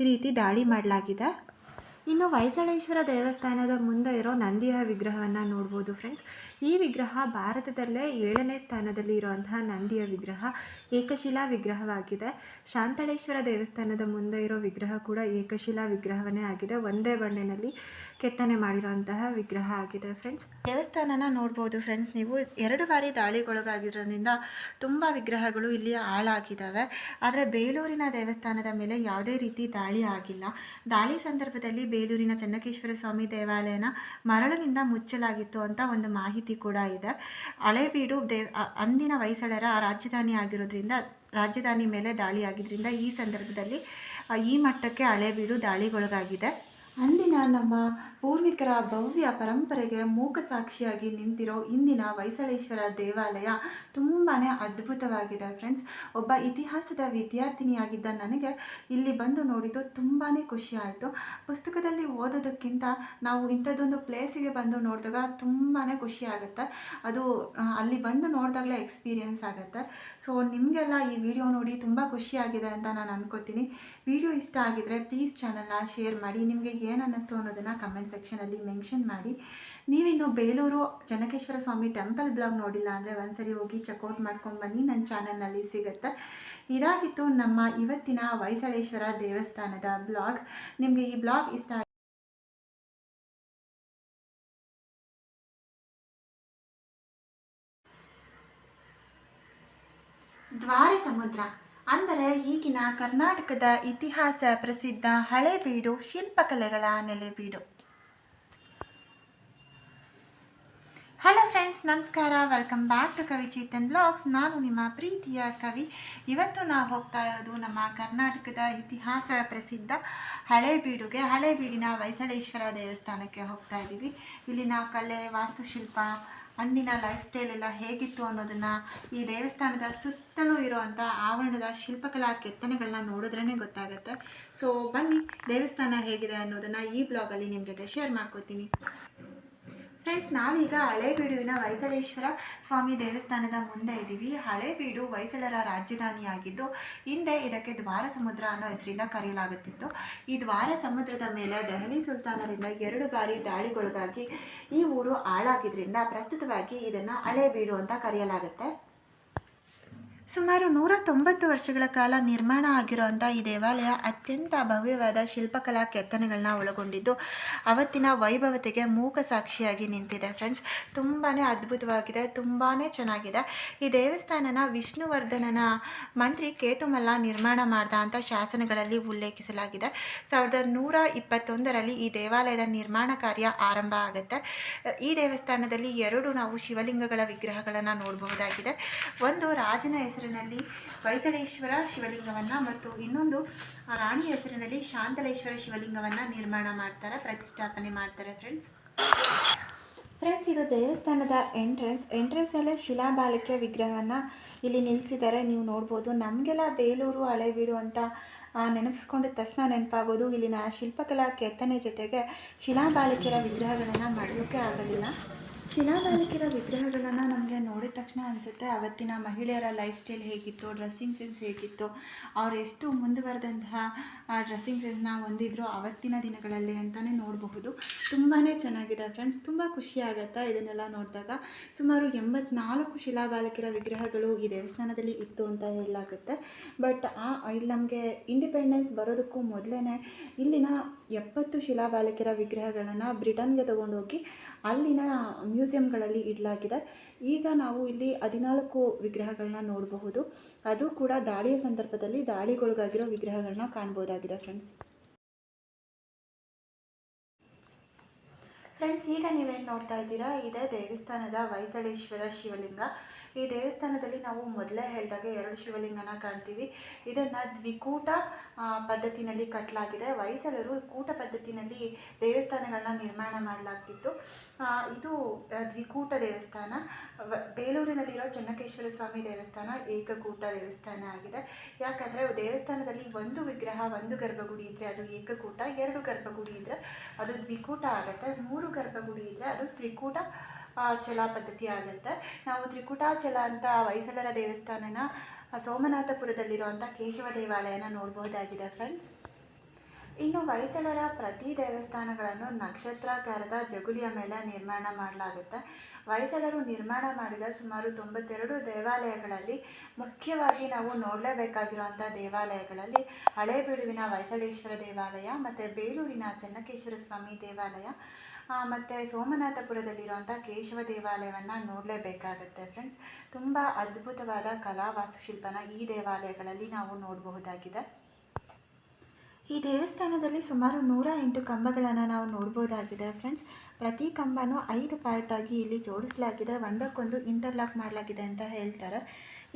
ರೀತಿ ದಾಳಿ ಮಾಡಲಾಗಿದೆ. ಇನ್ನು ಹೊಯ್ಸಳೇಶ್ವರ ದೇವಸ್ಥಾನದ ಮುಂದೆ ಇರೋ ನಂದಿಯ ವಿಗ್ರಹವನ್ನು ನೋಡ್ಬೋದು ಫ್ರೆಂಡ್ಸ್ ಈ ವಿಗ್ರಹ ಭಾರತದಲ್ಲೇ ಏಳನೇ ಸ್ಥಾನದಲ್ಲಿ ಇರುವಂತಹ ನಂದಿಯ ವಿಗ್ರಹ, ಏಕಶಿಲಾ ವಿಗ್ರಹವಾಗಿದೆ. ಶಾಂತಳೇಶ್ವರ ದೇವಸ್ಥಾನದ ಮುಂದೆ ಇರೋ ವಿಗ್ರಹ ಕೂಡ ಏಕಶಿಲಾ ವಿಗ್ರಹವನ್ನೇ ಆಗಿದೆ. ಒಂದೇ ಬಣ್ಣಿನಲ್ಲಿ ಕೆತ್ತನೆ ಮಾಡಿರುವಂತಹ ವಿಗ್ರಹ ಆಗಿದೆ ಫ್ರೆಂಡ್ಸ್ ದೇವಸ್ಥಾನನ ನೋಡ್ಬೋದು ಫ್ರೆಂಡ್ಸ್ ನೀವು ಎರಡು ಬಾರಿ ದಾಳಿಗೊಳಗಾಗಿರೋದ್ರಿಂದ ತುಂಬ ವಿಗ್ರಹಗಳು ಇಲ್ಲಿ ಹಾಳಾಗಿದ್ದಾವೆ ಆದರೆ ಬೇಲೂರಿನ ದೇವಸ್ಥಾನದ ಮೇಲೆ ಯಾವುದೇ ರೀತಿ ದಾಳಿ ಆಗಿಲ್ಲ. ದಾಳಿ ಸಂದರ್ಭದಲ್ಲಿ ಬೇಲೂರಿನ ಚೆನ್ನಕೇಶ್ವರ ಸ್ವಾಮಿ ದೇವಾಲಯನ ಮರಳಿನಿಂದ ಮುಚ್ಚಲಾಗಿತ್ತು ಅಂತ ಒಂದು ಮಾಹಿತಿ ಕೂಡ ಇದೆ. ಹಳೆಬೀಡು ದೇವ್ ಅಂದಿನ ಹೊಯ್ಸಳರ ರಾಜಧಾನಿ ಆಗಿರೋದ್ರಿಂದ, ರಾಜಧಾನಿ ಮೇಲೆ ದಾಳಿ ಆಗಿದ್ದರಿಂದ ಈ ಸಂದರ್ಭದಲ್ಲಿ ಈ ಮಟ್ಟಕ್ಕೆ ಹಳೆಬೀಡು ದಾಳಿಗೊಳಗಾಗಿದೆ. ಅಂದಿನ ನಮ್ಮ ಪೂರ್ವಿಕರ ಭವ್ಯ ಪರಂಪರೆಗೆ ಮೂಕ ಸಾಕ್ಷಿಯಾಗಿ ನಿಂತಿರೋ ಇಂದಿನ ಹೊಯ್ಸಳೇಶ್ವರ ದೇವಾಲಯ ತುಂಬಾ ಅದ್ಭುತವಾಗಿದೆ ಫ್ರೆಂಡ್ಸ್ ಒಬ್ಬ ಇತಿಹಾಸದ ವಿದ್ಯಾರ್ಥಿನಿಯಾಗಿದ್ದ ನನಗೆ ಇಲ್ಲಿ ಬಂದು ನೋಡಿದ್ದು ತುಂಬಾ ಖುಷಿ ಆಯಿತು. ಪುಸ್ತಕದಲ್ಲಿ ಓದೋದಕ್ಕಿಂತ ನಾವು ಇಂಥದ್ದೊಂದು ಪ್ಲೇಸಿಗೆ ಬಂದು ನೋಡಿದಾಗ ತುಂಬಾ ಖುಷಿ ಆಗುತ್ತೆ. ಅದು ಅಲ್ಲಿ ಬಂದು ನೋಡಿದಾಗಲೇ ಎಕ್ಸ್ಪೀರಿಯೆನ್ಸ್ ಆಗುತ್ತೆ. ಸೊ ನಿಮಗೆಲ್ಲ ಈ ವಿಡಿಯೋ ನೋಡಿ ತುಂಬ ಖುಷಿಯಾಗಿದೆ ಅಂತ ನಾನು ಅನ್ಕೋತೀನಿ. ವಿಡಿಯೋ ಇಷ್ಟ ಆಗಿದ್ರೆ ಪ್ಲೀಸ್ ಚಾನಲ್ನ ಶೇರ್ ಮಾಡಿ. ನಿಮಗೆ ಏನು ಅನ್ನಿಸ್ತು ಅನ್ನೋದನ್ನು ಕಮೆಂಟ್ ಸೆಕ್ಷನಲ್ಲಿ ಮೆನ್ಷನ್ ಮಾಡಿ. ನೀವಿನ್ನು ಬೇಲೂರು ಚೆನ್ನಕೇಶ್ವರ ಸ್ವಾಮಿ ಟೆಂಪಲ್ ಬ್ಲಾಗ್ ನೋಡಿಲ್ಲ ಅಂದರೆ ಒಂದ್ಸರಿ ಹೋಗಿ ಚೆಕ್ಔಟ್ ಮಾಡ್ಕೊಂಡು ಬನ್ನಿ ನನ್ನ ಚಾನಲ್ನಲ್ಲಿ ಸಿಗುತ್ತೆ. ಇದಾಗಿತ್ತು ನಮ್ಮ ಇವತ್ತಿನ ಹೊಯ್ಸಳೇಶ್ವರ ದೇವಸ್ಥಾನದ ಬ್ಲಾಗ್ ನಿಮಗೆ ಈ ಬ್ಲಾಗ್ ಇಷ್ಟ ದ್ವಾರ ಸಮುದ್ರ ಅಂದರೆ ಈಗಿನ ಕರ್ನಾಟಕದ ಇತಿಹಾಸ ಪ್ರಸಿದ್ಧ ಹಳೆಬೀಡು ಶಿಲ್ಪಕಲೆಗಳ ನೆಲೆಬೀಡು. ಹಲೋ ಫ್ರೆಂಡ್ಸ್ ನಮಸ್ಕಾರ. Welcome back to Kavi Chetan blogs ನಾನು ನಿಮ್ಮ ಪ್ರೀತಿಯ ಕವಿ. ಇವತ್ತು ನಾವು ಹೋಗ್ತಾ ಇರೋದು ನಮ್ಮ ಕರ್ನಾಟಕದ ಇತಿಹಾಸ ಪ್ರಸಿದ್ಧ ಹಳೇಬೀಡುಗೆ, ಹಳೇಬೀಡಿನ ವೈಸಳೇಶ್ವರ ದೇವಸ್ಥಾನಕ್ಕೆ ಹೋಗ್ತಾ ಇದ್ದೀವಿ. ಇಲ್ಲಿನ ಕಲೆ, ವಾಸ್ತುಶಿಲ್ಪ, ಅಂದಿನ ಲೈಫ್ ಸ್ಟೈಲ್ ಎಲ್ಲ ಹೇಗಿತ್ತು ಅನ್ನೋದನ್ನು ಈ ದೇವಸ್ಥಾನದ ಸುತ್ತಲೂ ಇರುವಂಥ ಆವರಣದ ಶಿಲ್ಪಕಲಾ ಕೆತ್ತನೆಗಳನ್ನ ನೋಡಿದ್ರೇ ಗೊತ್ತಾಗುತ್ತೆ. ಸೊ ಬನ್ನಿ ದೇವಸ್ಥಾನ ಹೇಗಿದೆ ಅನ್ನೋದನ್ನು ಈ ಬ್ಲಾಗಲ್ಲಿ ನಿಮ್ಮ ಜೊತೆ ಶೇರ್ ಮಾಡ್ಕೋತೀನಿ. ಫ್ರೆಂಡ್ಸ್, ನಾವೀಗ ಹಳೇಬೀಡುವಿನ ಹೊಯ್ಸಳೇಶ್ವರ ಸ್ವಾಮಿ ದೇವಸ್ಥಾನದ ಮುಂದೆ ಇದ್ದೀವಿ. ಹಳೇಬೀಡು ಹೊಯ್ಸಳರ ರಾಜಧಾನಿಯಾಗಿದ್ದು, ಹಿಂದೆ ಇದಕ್ಕೆ ದ್ವಾರ ಸಮುದ್ರ ಅನ್ನೋ ಹೆಸರಿಂದ ಕರೆಯಲಾಗುತ್ತಿತ್ತು. ಈ ದ್ವಾರ ಸಮುದ್ರದ ಮೇಲೆ ದೆಹಲಿ ಸುಲ್ತಾನರಿಂದ ಎರಡು ಬಾರಿ ದಾಳಿಗೊಳಗಾಗಿ ಈ ಊರು ಹಾಳಾಗಿದ್ದರಿಂದ ಪ್ರಸ್ತುತವಾಗಿ ಇದನ್ನು ಹಳೇಬೀಡು ಅಂತ ಕರೆಯಲಾಗುತ್ತೆ. ಸುಮಾರು ನೂರ ತೊಂಬತ್ತು ವರ್ಷಗಳ ಕಾಲ ನಿರ್ಮಾಣ ಆಗಿರುವಂಥ ಈ ದೇವಾಲಯ ಅತ್ಯಂತ ಭವ್ಯವಾದ ಶಿಲ್ಪಕಲಾ ಕೆತ್ತನೆಗಳನ್ನ ಒಳಗೊಂಡಿದ್ದು, ಅವತ್ತಿನ ವೈಭವತೆಗೆ ಮೂಕ ಸಾಕ್ಷಿಯಾಗಿ ನಿಂತಿದೆ ಫ್ರೆಂಡ್ಸ್ ತುಂಬಾ ಅದ್ಭುತವಾಗಿದೆ ತುಂಬಾ ಚೆನ್ನಾಗಿದೆ. ಈ ದೇವಸ್ಥಾನನ ವಿಷ್ಣುವರ್ಧನನ ಮಂತ್ರಿ ಕೇತುಮಲ್ಲ ನಿರ್ಮಾಣ ಮಾಡ್ದ ಅಂತ ಶಾಸನಗಳಲ್ಲಿ ಉಲ್ಲೇಖಿಸಲಾಗಿದೆ. ಸಾವಿರದ ನೂರ ಇಪ್ಪತ್ತೊಂದರಲ್ಲಿ ಈ ದೇವಾಲಯದ ನಿರ್ಮಾಣ ಕಾರ್ಯ ಆರಂಭ ಆಗುತ್ತೆ. ಈ ದೇವಸ್ಥಾನದಲ್ಲಿ ಎರಡು ನಾವು ಶಿವಲಿಂಗಗಳ ವಿಗ್ರಹಗಳನ್ನು ನೋಡಬಹುದಾಗಿದೆ. ಒಂದು ರಾಜನ ಹೆಸರಿನಲ್ಲಿ ಹೊಯ್ಸಳೇಶ್ವರ ಶಿವಲಿಂಗವನ್ನು ಮತ್ತು ಇನ್ನೊಂದು ರಾಣಿ ಹೆಸರಿನಲ್ಲಿ ಶಾಂತಲೇಶ್ವರ ಶಿವಲಿಂಗವನ್ನು ನಿರ್ಮಾಣ ಮಾಡ್ತಾರೆ, ಪ್ರತಿಷ್ಠಾಪನೆ ಮಾಡ್ತಾರೆ ಫ್ರೆಂಡ್ಸ್ ಫ್ರೆಂಡ್ಸ್ ಇದು ದೇವಸ್ಥಾನದ ಎಂಟ್ರೆನ್ಸ್ ಎಂಟ್ರೆನ್ಸಲ್ಲೇ ಶಿಲಾಬಾಲಿಕೆ ವಿಗ್ರಹವನ್ನು ಇಲ್ಲಿ ನಿಲ್ಲಿಸಿದ್ದಾರೆ ನೀವು ನೋಡ್ಬೋದು, ನಮಗೆಲ್ಲ ಬೇಲೂರು ಹಳೇಬೀಡು ಅಂತ ನೆನಪಿಸ್ಕೊಂಡ ತಕ್ಷಣ ನೆನಪಾಗೋದು, ಇಲ್ಲಿನ ಶಿಲ್ಪಕಲಾ ಕೆತ್ತನೆ ಜೊತೆಗೆ ಶಿಲಾಬಾಲಕಿಯರ ವಿಗ್ರಹಗಳನ್ನು ಮಾಡಲಿಕ್ಕೆ ಆಗಲಿಲ್ಲ ಶಿಲಾಬಾಲಿಕೆಯರ ವಿಗ್ರಹಗಳನ್ನು ನಮಗೆ ನೋಡಿದ ತಕ್ಷಣ ಅನಿಸುತ್ತೆ. ಅವತ್ತಿನ ಮಹಿಳೆಯರ ಲೈಫ್ ಸ್ಟೈಲ್ ಹೇಗಿತ್ತು ಡ್ರೆಸ್ಸಿಂಗ್ ಸೆನ್ಸ್ ಹೇಗಿತ್ತು, ಅವ್ರು ಎಷ್ಟು ಮುಂದುವರೆದಂತಹ ಡ್ರೆಸ್ಸಿಂಗ್ ಸೆನ್ಸ್ನ ಹೊಂದಿದ್ರು ಅವತ್ತಿನ ದಿನಗಳಲ್ಲಿ ಅಂತಲೇ ನೋಡಬಹುದು. ತುಂಬಾ ಚೆನ್ನಾಗಿದೆ ಫ್ರೆಂಡ್ಸ್ ತುಂಬ ಖುಷಿ ಆಗುತ್ತೆ ಇದನ್ನೆಲ್ಲ ನೋಡಿದಾಗ. ಸುಮಾರು ಎಂಬತ್ನಾಲ್ಕು ಶಿಲಾಬಾಲಕಿಯರ ವಿಗ್ರಹಗಳು ಈ ದೇವಸ್ಥಾನದಲ್ಲಿ ಇತ್ತು ಅಂತ ಹೇಳಲಾಗುತ್ತೆ. ಬಟ್ ಆ, ಇಲ್ಲಿ ನಮಗೆ ಇಂಡಿಪೆಂಡೆನ್ಸ್ ಬರೋದಕ್ಕೂ ಮೊದಲೇ ಇಲ್ಲಿನ ಎಪ್ಪತ್ತು ಶಿಲಾಬಾಲಕಿಯರ ವಿಗ್ರಹಗಳನ್ನು ಬ್ರಿಟನ್ಗೆ ತಗೊಂಡೋಗಿ ಅಲ್ಲಿನ ಮ್ಯೂಸಿಯಂಗಳಲ್ಲಿ ಇಡಲಾಗಿದೆ. ಈಗ ನಾವು ಇಲ್ಲಿ ಹದಿನಾಲ್ಕು ವಿಗ್ರಹಗಳನ್ನ ನೋಡಬಹುದು. ಅದು ಕೂಡ ದಾಳಿಯ ಸಂದರ್ಭದಲ್ಲಿ ದಾಳಿಗೊಳಗಾಗಿರೋ ವಿಗ್ರಹಗಳನ್ನ ಕಾಣ್ಬೋದಾಗಿದೆ ಫ್ರೆಂಡ್ಸ್. ಫ್ರೆಂಡ್ಸ್, ಈಗ ನೀವೇನು ನೋಡ್ತಾ ಇದ್ದೀರಾ? ಇದೇ ದೇವಸ್ಥಾನದ ವೈತಳೇಶ್ವರ ಶಿವಲಿಂಗ. ಈ ದೇವಸ್ಥಾನದಲ್ಲಿ ನಾವು ಮೊದಲೇ ಹೇಳಿದಾಗ ಎರಡು ಶಿವಲಿಂಗನ ಕಾಣ್ತೀವಿ. ಇದನ್ನು ದ್ವಿಕೂಟ ಪದ್ಧತಿನಲ್ಲಿ ಕಟ್ಟಲಾಗಿದೆ ಹೊಯ್ಸಳರು ಕೂಟ ಪದ್ಧತಿನಲ್ಲಿ ದೇವಸ್ಥಾನಗಳನ್ನ ನಿರ್ಮಾಣ ಮಾಡಲಾಗ್ತಿತ್ತು. ಇದು ದ್ವಿಕೂಟ ದೇವಸ್ಥಾನ. ಬೇಲೂರಿನಲ್ಲಿರೋ ಚೆನ್ನಕೇಶ್ವರ ಸ್ವಾಮಿ ದೇವಸ್ಥಾನ ಏಕಕೂಟ ದೇವಸ್ಥಾನ ಆಗಿದೆ. ಯಾಕಂದರೆ ದೇವಸ್ಥಾನದಲ್ಲಿ ಒಂದು ವಿಗ್ರಹ, ಒಂದು ಗರ್ಭಗುಡಿ ಇದ್ದರೆ ಅದು ಏಕಕೂಟ, ಎರಡು ಗರ್ಭಗುಡಿ ಇದ್ದರೆ ಅದು ದ್ವಿಕೂಟ ಆಗುತ್ತೆ. ಮೂರು ಗರ್ಭಗುಡಿ ಇದ್ದರೆ ಅದು ತ್ರಿಕೂಟ ಚಲ ಪದ್ಧತಿ ಆಗುತ್ತೆ ನಾವು ತ್ರಿಕುಟಾಚಲ ಅಂತ ಹೊಯ್ಸಳರ ದೇವಸ್ಥಾನನ ಸೋಮನಾಥಪುರದಲ್ಲಿರುವಂಥ ಕೇಶವ ದೇವಾಲಯನ ನೋಡ್ಬೋದಾಗಿದೆ ಫ್ರೆಂಡ್ಸ್ ಇನ್ನು ಹೊಯ್ಸಳರ ಪ್ರತಿ ದೇವಸ್ಥಾನಗಳನ್ನು ನಕ್ಷತ್ರಾಕಾರದ ಜಗುಲಿಯ ಮೇಲೆ ನಿರ್ಮಾಣ ಮಾಡಲಾಗುತ್ತೆ. ಹೊಯ್ಸಳರು ನಿರ್ಮಾಣ ಮಾಡಿದ ಸುಮಾರು ತೊಂಬತ್ತೆರಡು ದೇವಾಲಯಗಳಲ್ಲಿ ಮುಖ್ಯವಾಗಿ ನಾವು ನೋಡಲೇಬೇಕಾಗಿರುವಂಥ ದೇವಾಲಯಗಳಲ್ಲಿ ಹಳೇಬೀಡುವಿನ ಹೊಯ್ಸಳೇಶ್ವರ ದೇವಾಲಯ ಮತ್ತು ಬೇಲೂರಿನ ಚೆನ್ನಕೇಶ್ವರ ಸ್ವಾಮಿ ದೇವಾಲಯ ಮತ್ತು ಸೋಮನಾಥಪುರದಲ್ಲಿರುವಂಥ ಕೇಶವ ದೇವಾಲಯವನ್ನು ನೋಡಲೇಬೇಕಾಗತ್ತೆ ಫ್ರೆಂಡ್ಸ್ ತುಂಬ ಅದ್ಭುತವಾದ ಕಲಾ ವಾಸ್ತುಶಿಲ್ಪನ ಈ ದೇವಾಲಯಗಳಲ್ಲಿ ನಾವು ನೋಡಬಹುದಾಗಿದೆ. ಈ ದೇವಸ್ಥಾನದಲ್ಲಿ ಸುಮಾರು ನೂರ ಎಂಟು ಕಂಬಗಳನ್ನು ನಾವು ನೋಡ್ಬೋದಾಗಿದೆ ಫ್ರೆಂಡ್ಸ್ ಪ್ರತಿ ಕಂಬನೂ ಐದು ಪಾರ್ಟಾಗಿ ಇಲ್ಲಿ ಜೋಡಿಸಲಾಗಿದೆ, ಒಂದಕ್ಕೊಂದು ಇಂಟರ್ಲಾಕ್ ಮಾಡಲಾಗಿದೆ ಅಂತ ಹೇಳ್ತಾರೆ.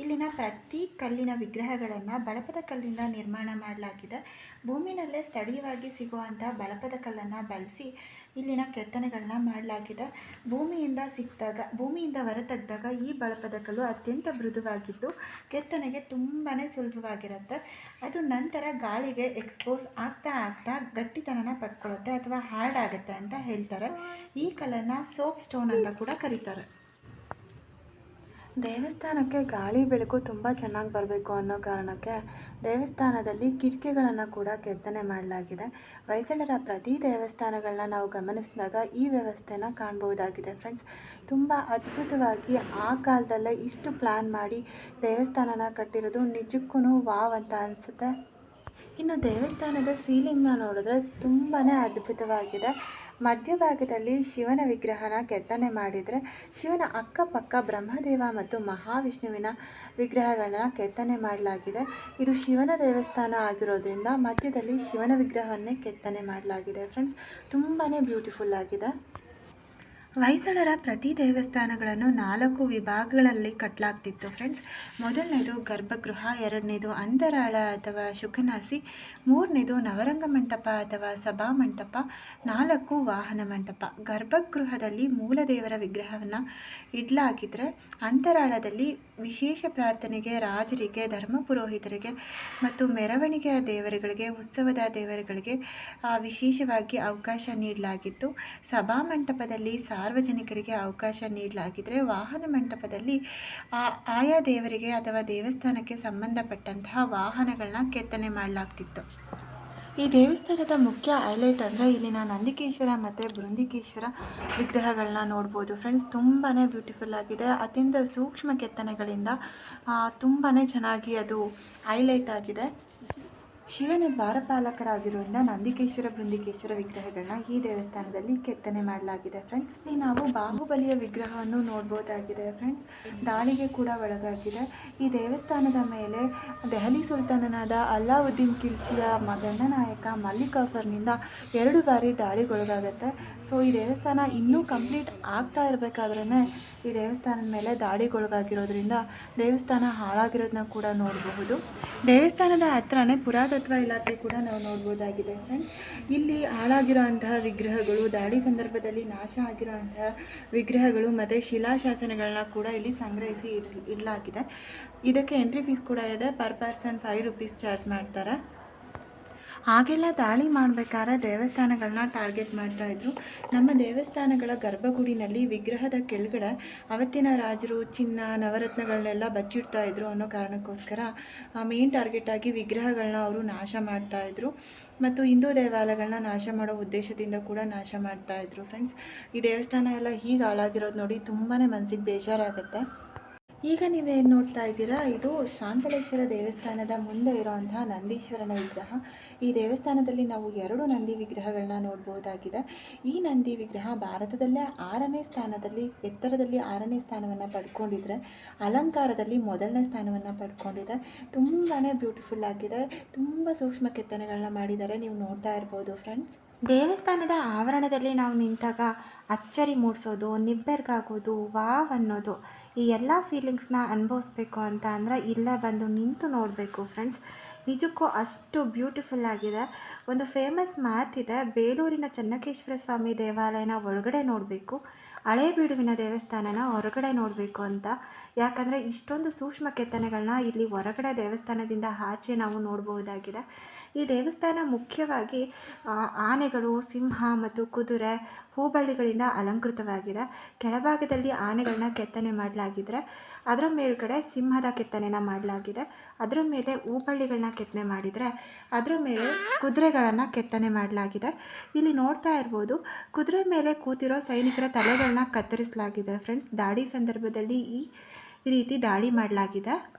ಇಲ್ಲಿನ ಪ್ರತಿ ಕಲ್ಲಿನ ವಿಗ್ರಹಗಳನ್ನು ಬಳಪದ ಕಲ್ಲಿಂದ ನಿರ್ಮಾಣ ಮಾಡಲಾಗಿದೆ. ಭೂಮಿನಲ್ಲೇ ಸ್ಥಳೀಯವಾಗಿ ಸಿಗುವಂಥ ಬಳಪದ ಕಲ್ಲನ್ನು ಬಳಸಿ ಇಲ್ಲಿನ ಕೆತ್ತನೆಗಳನ್ನ ಮಾಡಲಾಗಿದೆ. ಭೂಮಿಯಿಂದ ಸಿಕ್ಕಿದಾಗ, ಭೂಮಿಯಿಂದ ಹೊರತೆಗೆದಾಗ ಈ ಬಳಪದ ಕಲ್ಲು ಅತ್ಯಂತ ಮೃದುವಾಗಿದ್ದು, ಕೆತ್ತನೆಗೆ ತುಂಬಾ ಸುಲಭವಾಗಿರುತ್ತೆ. ಅದು ನಂತರ ಗಾಳಿಗೆ ಎಕ್ಸ್ಪೋಸ್ ಆಗ್ತಾ ಆಗ್ತಾ ಗಟ್ಟಿತನನ ಪಡ್ಕೊಳ್ಳುತ್ತೆ ಅಥವಾ ಹಾರ್ಡ್ ಆಗುತ್ತೆ ಅಂತ ಹೇಳ್ತಾರೆ. ಈ ಕಲ್ಲನ್ನು ಸೋಪ್ ಸ್ಟೋನ್ ಅಂತ ಕೂಡ ಕರೀತಾರೆ. ದೇವಸ್ಥಾನಕ್ಕೆ ಗಾಳಿ, ಬೆಳಕು ತುಂಬ ಚೆನ್ನಾಗಿ ಬರಬೇಕು ಅನ್ನೋ ಕಾರಣಕ್ಕೆ ದೇವಸ್ಥಾನದಲ್ಲಿ ಕಿಟಕಿಗಳನ್ನು ಕೂಡ ಕೆತ್ತನೆ ಮಾಡಲಾಗಿದೆ. ಹೊಯ್ಸಳರ ಪ್ರತಿ ದೇವಸ್ಥಾನಗಳನ್ನ ನಾವು ಗಮನಿಸಿದಾಗ ಈ ವ್ಯವಸ್ಥೆನ ಕಾಣ್ಬೋದಾಗಿದೆ ಫ್ರೆಂಡ್ಸ್. ತುಂಬ ಅದ್ಭುತವಾಗಿ ಆ ಕಾಲದಲ್ಲೇ ಇಷ್ಟು ಪ್ಲ್ಯಾನ್ ಮಾಡಿ ದೇವಸ್ಥಾನನ ಕಟ್ಟಿರೋದು ನಿಜಕ್ಕೂ ವಾವ್ ಅಂತ ಅನಿಸುತ್ತೆ. ಇನ್ನು ದೇವಸ್ಥಾನದ ಸೀಲಿಂಗ್ನ ನೋಡಿದ್ರೆ ತುಂಬಾ ಅದ್ಭುತವಾಗಿದೆ. ಮಧ್ಯಭಾಗದಲ್ಲಿ ಶಿವನ ವಿಗ್ರಹನ ಕೆತ್ತನೆ ಮಾಡಿದರೆ ಶಿವನ ಅಕ್ಕಪಕ್ಕ ಬ್ರಹ್ಮದೇವ ಮತ್ತು ಮಹಾವಿಷ್ಣುವಿನ ವಿಗ್ರಹಗಳನ್ನ ಕೆತ್ತನೆ ಮಾಡಲಾಗಿದೆ. ಇದು ಶಿವನ ದೇವಸ್ಥಾನ ಆಗಿರೋದ್ರಿಂದ ಮಧ್ಯದಲ್ಲಿ ಶಿವನ ವಿಗ್ರಹವನ್ನೇ ಕೆತ್ತನೆ ಮಾಡಲಾಗಿದೆ. ಫ್ರೆಂಡ್ಸ್ ತುಂಬಾ ಬ್ಯೂಟಿಫುಲ್ ಆಗಿದೆ. ಹೊಯ್ಸಳರ ಪ್ರತಿ ದೇವಸ್ಥಾನಗಳನ್ನು ನಾಲ್ಕು ವಿಭಾಗಗಳಲ್ಲಿ ಕಟ್ಟಲಾಗ್ತಿತ್ತು ಫ್ರೆಂಡ್ಸ್. ಮೊದಲನೇದು ಗರ್ಭಗೃಹ, ಎರಡನೇದು ಅಂತರಾಳ ಅಥವಾ ಶುಕನಾಸಿ, ಮೂರನೇದು ನವರಂಗ ಮಂಟಪ ಅಥವಾ ಸಭಾ ಮಂಟಪ, ನಾಲ್ಕು ವಾಹನ ಮಂಟಪ. ಗರ್ಭಗೃಹದಲ್ಲಿ ಮೂಲದೇವರ ವಿಗ್ರಹವನ್ನು ಇಡಲಾಗಿದ್ದರೆ ಅಂತರಾಳದಲ್ಲಿ ವಿಶೇಷ ಪ್ರಾರ್ಥನೆಗೆ ರಾಜರಿಗೆ ಧರ್ಮ ಪುರೋಹಿತರಿಗೆ ಮತ್ತು ಮೆರವಣಿಗೆಯ ದೇವರುಗಳಿಗೆ, ಉತ್ಸವದ ದೇವರುಗಳಿಗೆ ವಿಶೇಷವಾಗಿ ಅವಕಾಶ ನೀಡಲಾಗಿತ್ತು. ಸಭಾಮಂಟಪದಲ್ಲಿ ಸಾರ್ವಜನಿಕರಿಗೆ ಅವಕಾಶ ನೀಡಲಾಗಿದ್ದರೆ ವಾಹನ ಮಂಟಪದಲ್ಲಿ ಆ, ಆಯಾ ದೇವರಿಗೆ ಅಥವಾ ದೇವಸ್ಥಾನಕ್ಕೆ ಸಂಬಂಧಪಟ್ಟಂತಹ ವಾಹನಗಳನ್ನ ಕೆತ್ತನೆ ಮಾಡಲಾಗ್ತಿತ್ತು. ಈ ದೇವಸ್ಥಾನದ ಮುಖ್ಯ ಹೈಲೈಟ್ ಅಂದರೆ ಇಲ್ಲಿನ ನಂದಿಕೇಶ್ವರ ಮತ್ತು ಬೃಂದಿಕೇಶ್ವರ ವಿಗ್ರಹಗಳನ್ನ ನೋಡ್ಬೋದು. ಫ್ರೆಂಡ್ಸ್ ತುಂಬಾ ಬ್ಯೂಟಿಫುಲ್ ಆಗಿದೆ. ಅತ್ಯಂತ ಸೂಕ್ಷ್ಮ ಕೆತ್ತನೆಗಳಿಂದ ತುಂಬಾ ಚೆನ್ನಾಗಿ ಅದು ಹೈಲೈಟ್ ಆಗಿದೆ. ಶಿವನ ದ್ವಾರಪಾಲಕರಾಗಿರೋದ್ರಿಂದ ನಂದಿಕೇಶ್ವರ ಬೃಂದಿಕೇಶ್ವರ ವಿಗ್ರಹಗಳನ್ನ ಈ ದೇವಸ್ಥಾನದಲ್ಲಿ ಕೆತ್ತನೆ ಮಾಡಲಾಗಿದೆ ಫ್ರೆಂಡ್ಸ್ ಇಲ್ಲಿ ನಾವು ಬಾಹುಬಲಿಯ ವಿಗ್ರಹವನ್ನು ನೋಡ್ಬೋದಾಗಿದೆ ಫ್ರೆಂಡ್ಸ್ ದಾಳಿಗೆ ಕೂಡ ಒಳಗಾಗಿದೆ. ಈ ದೇವಸ್ಥಾನದ ಮೇಲೆ ದೆಹಲಿ ಸುಲ್ತಾನನಾದ ಅಲ್ಲಾವುದ್ದೀನ್ ಖಿಲ್ಜಿಯ ಮಗನ ನಾಯಕ ಮಲ್ಲಿಕ್ ಕಫರ್ನಿಂದ ಎರಡು ಬಾರಿ ದಾಳಿಗೊಳಗಾಗತ್ತೆ. ಸೊ ಈ ದೇವಸ್ಥಾನ ಇನ್ನೂ ಕಂಪ್ಲೀಟ್ ಆಗ್ತಾ ಇರಬೇಕಾದ್ರೇ ಈ ದೇವಸ್ಥಾನದ ಮೇಲೆ ದಾಳಿಗೊಳಗಾಗಿರೋದ್ರಿಂದ ದೇವಸ್ಥಾನ ಹಾಳಾಗಿರೋದನ್ನ ಕೂಡ ನೋಡಬಹುದು. ದೇವಸ್ಥಾನದ ಹತ್ರನೇ ಪುರಾತತ್ವ ಇಲಾಖೆ ಕೂಡ ನಾವು ನೋಡ್ಬೋದಾಗಿದೆ ಫ್ರೆಂಡ್ಸ್ ಇಲ್ಲಿ ಹಾಳಾಗಿರುವಂತಹ ವಿಗ್ರಹಗಳು, ದಾಳಿ ಸಂದರ್ಭದಲ್ಲಿ ನಾಶ ಆಗಿರುವಂತಹ ವಿಗ್ರಹಗಳು ಮತ್ತು ಶಿಲಾಶಾಸನಗಳನ್ನ ಕೂಡ ಇಲ್ಲಿ ಸಂಗ್ರಹಿಸಿ ಇಡ್ ಇಡಲಾಗಿದೆ. ಇದಕ್ಕೆ ಎಂಟ್ರಿ ಫೀಸ್ ಕೂಡ ಇದೆ. Per person five rupees charge ಮಾಡ್ತಾರೆ. ಹಾಗೆಲ್ಲ ದಾಳಿ ಮಾಡಬೇಕಾದ್ರೆ ದೇವಸ್ಥಾನಗಳನ್ನ ಟಾರ್ಗೆಟ್ ಮಾಡ್ತಾ ಇದ್ರು. ನಮ್ಮ ದೇವಸ್ಥಾನಗಳ ಗರ್ಭಗುಡಿನಲ್ಲಿ ವಿಗ್ರಹದ ಕೆಳಗಡೆ ಅವತ್ತಿನ ರಾಜರು, ಚಿನ್ನ ನವರತ್ನಗಳನ್ನೆಲ್ಲ ಬಚ್ಚಿಡ್ತಾ ಇದ್ರು ಅನ್ನೋ ಕಾರಣಕ್ಕೋಸ್ಕರ ಮೇನ್ ಟಾರ್ಗೆಟ್ ಆಗಿ ವಿಗ್ರಹಗಳನ್ನ ಅವರು ನಾಶ ಮಾಡ್ತಾ ಇದ್ರು. ಮತ್ತು ಹಿಂದೂ ದೇವಾಲಯಗಳನ್ನ ನಾಶ ಮಾಡೋ ಉದ್ದೇಶದಿಂದ ಕೂಡ ನಾಶ ಮಾಡ್ತಾ ಇದ್ರು. ಫ್ರೆಂಡ್ಸ್ ಈ ದೇವಸ್ಥಾನ ಎಲ್ಲ ಹೀಗೆ ಹಾಳಾಗಿರೋದು ನೋಡಿ ತುಂಬಾ ಮನಸ್ಸಿಗೆ ಬೇಜಾರಾಗುತ್ತೆ. ಈಗ ನೀವೇನು ನೋಡ್ತಾ ಇದ್ದೀರಾ, ಇದು ಶಾಂತಲೇಶ್ವರ ದೇವಸ್ಥಾನದ ಮುಂದೆ ಇರುವಂತಹ ನಂದೀಶ್ವರನ ವಿಗ್ರಹ. ಈ ದೇವಸ್ಥಾನದಲ್ಲಿ ನಾವು ಎರಡು ನಂದಿ ವಿಗ್ರಹಗಳನ್ನ ನೋಡ್ಬೋದಾಗಿದೆ. ಈ ನಂದಿ ವಿಗ್ರಹ ಭಾರತದಲ್ಲೇ ಆರನೇ ಸ್ಥಾನದಲ್ಲಿ, ಎತ್ತರದಲ್ಲಿ ಆರನೇ ಸ್ಥಾನವನ್ನು ಪಡ್ಕೊಂಡಿದ್ರೆ, ಅಲಂಕಾರದಲ್ಲಿ ಮೊದಲನೇ ಸ್ಥಾನವನ್ನು ಪಡ್ಕೊಂಡಿದೆ. ತುಂಬಾ ಬ್ಯೂಟಿಫುಲ್ ಆಗಿದೆ. ತುಂಬ ಸೂಕ್ಷ್ಮ ಕೆತ್ತನೆಗಳನ್ನ ಮಾಡಿದ್ದಾರೆ. ನೀವು ನೋಡ್ತಾ ಇರ್ಬೋದು ಫ್ರೆಂಡ್ಸ್ ದೇವಸ್ಥಾನದ ಆವರಣದಲ್ಲಿ ನಾವು ನಿಂತಾಗ ಅಚ್ಚರಿ ಮೂಡಿಸೋದು, ನಿಬ್ಬೆರ್ಗಾಗೋದು, ವಾವ್ ಅನ್ನೋದು, ಈ ಎಲ್ಲ ಫೀಲಿಂಗ್ಸ್ನ ಅನುಭವಿಸ್ಬೇಕು ಅಂತ ಅಂದರೆ ಇಲ್ಲೇ ಬಂದು ನಿಂತು ನೋಡಬೇಕು ಫ್ರೆಂಡ್ಸ್ ನಿಜಕ್ಕೂ ಅಷ್ಟು ಬ್ಯೂಟಿಫುಲ್ ಆಗಿದೆ. ಒಂದು ಫೇಮಸ್ ಮಾತಿದೆ ಬೇಲೂರಿನ ಚನ್ನಕೇಶ್ವರ ಸ್ವಾಮಿ ದೇವಾಲಯನ ಒಳಗಡೆ ನೋಡಬೇಕು ಹಳೇಬೀಡುವಿನ ದೇವಸ್ಥಾನನ ಹೊರಗಡೆ ನೋಡಬೇಕು ಅಂತ. ಯಾಕಂದರೆ ಇಷ್ಟೊಂದು ಸೂಕ್ಷ್ಮ ಕೆತ್ತನೆಗಳನ್ನ ಇಲ್ಲಿ ಹೊರಗಡೆ ದೇವಸ್ಥಾನದಿಂದ ಆಚೆ ನಾವು ನೋಡಬಹುದಾಗಿದೆ. ಈ ದೇವಸ್ಥಾನ ಮುಖ್ಯವಾಗಿ ಆನೆಗಳು, ಸಿಂಹ ಮತ್ತು ಕುದುರೆ ಹೂಬಳ್ಳಿಗಳಿಂದ ಅಲಂಕೃತವಾಗಿದೆ. ಕೆಳಭಾಗದಲ್ಲಿ ಆನೆಗಳನ್ನ ಕೆತ್ತನೆ ಮಾಡಲಾಗಿದ್ರೆ, ಅದರ ಮೇಲುಗಡೆ ಸಿಂಹದ ಕೆತ್ತನೆನ ಮಾಡಲಾಗಿದೆ. ಅದರ ಮೇಲೆ ಹೂಬಳ್ಳಿಗಳನ್ನ ಕೆತ್ತನೆ ಮಾಡಿದರೆ, ಅದರ ಮೇಲೆ ಕುದುರೆಗಳನ್ನು ಕೆತ್ತನೆ ಮಾಡಲಾಗಿದೆ. ಇಲ್ಲಿ ನೋಡ್ತಾ ಇರ್ಬೋದು, ಕುದುರೆ ಮೇಲೆ ಕೂತಿರೋ ಸೈನಿಕರ ತಲೆಗಳನ್ನ ಕತ್ತರಿಸಲಾಗಿದೆ. ಫ್ರೆಂಡ್ಸ್ ದಾಳಿ ಸಂದರ್ಭದಲ್ಲಿ ಈ ರೀತಿ ದಾಳಿ ಮಾಡಲಾಗಿದೆ.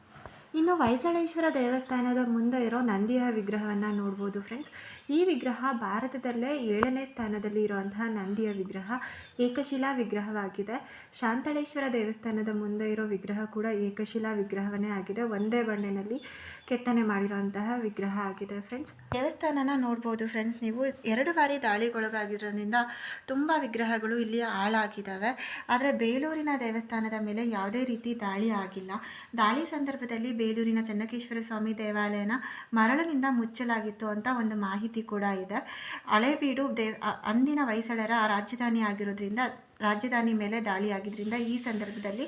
ಇನ್ನು ಹೊಯ್ಸಳೇಶ್ವರ ದೇವಸ್ಥಾನದ ಮುಂದೆ ಇರೋ ನಂದಿಯ ವಿಗ್ರಹವನ್ನು ನೋಡ್ಬೋದು ಫ್ರೆಂಡ್ಸ್ ಈ ವಿಗ್ರಹ ಭಾರತದಲ್ಲೇ ಏಳನೇ ಸ್ಥಾನದಲ್ಲಿ ಇರುವಂತಹ ನಂದಿಯ ವಿಗ್ರಹ, ಏಕಶಿಲಾ ವಿಗ್ರಹವಾಗಿದೆ. ಶಾಂತಳೇಶ್ವರ ದೇವಸ್ಥಾನದ ಮುಂದೆ ಇರೋ ವಿಗ್ರಹ ಕೂಡ ಏಕಶಿಲಾ ವಿಗ್ರಹವನ್ನೇ ಆಗಿದೆ. ಒಂದೇ ಬಣ್ಣಿನಲ್ಲಿ ಕೆತ್ತನೆ ಮಾಡಿರುವಂತಹ ವಿಗ್ರಹ ಆಗಿದೆ ಫ್ರೆಂಡ್ಸ್ ದೇವಸ್ಥಾನನ ನೋಡ್ಬೋದು ಫ್ರೆಂಡ್ಸ್ ನೀವು ಎರಡು ಬಾರಿ ದಾಳಿಗೊಳಗಾಗಿರೋದ್ರಿಂದ ತುಂಬ ವಿಗ್ರಹಗಳು ಇಲ್ಲಿ ಹಾಳಾಗಿದ್ದಾವೆ ಆದರೆ ಬೇಲೂರಿನ ದೇವಸ್ಥಾನದ ಮೇಲೆ ಯಾವುದೇ ರೀತಿ ದಾಳಿ ಆಗಿಲ್ಲ. ದಾಳಿ ಸಂದರ್ಭದಲ್ಲಿ ಬೇಲೂರಿನ ಚೆನ್ನಕೇಶ್ವರ ಸ್ವಾಮಿ ದೇವಾಲಯನ ಮರಳಿನಿಂದ ಮುಚ್ಚಲಾಗಿತ್ತು ಅಂತ ಒಂದು ಮಾಹಿತಿ ಕೂಡ ಇದೆ. ಹಳೆಬೀಡು ದೇವ್ ಅಂದಿನ ಹೊಯ್ಸಳರ ರಾಜಧಾನಿ ಆಗಿರೋದ್ರಿಂದ, ರಾಜಧಾನಿ ಮೇಲೆ ದಾಳಿ ಆಗಿದ್ರಿಂದ ಈ ಸಂದರ್ಭದಲ್ಲಿ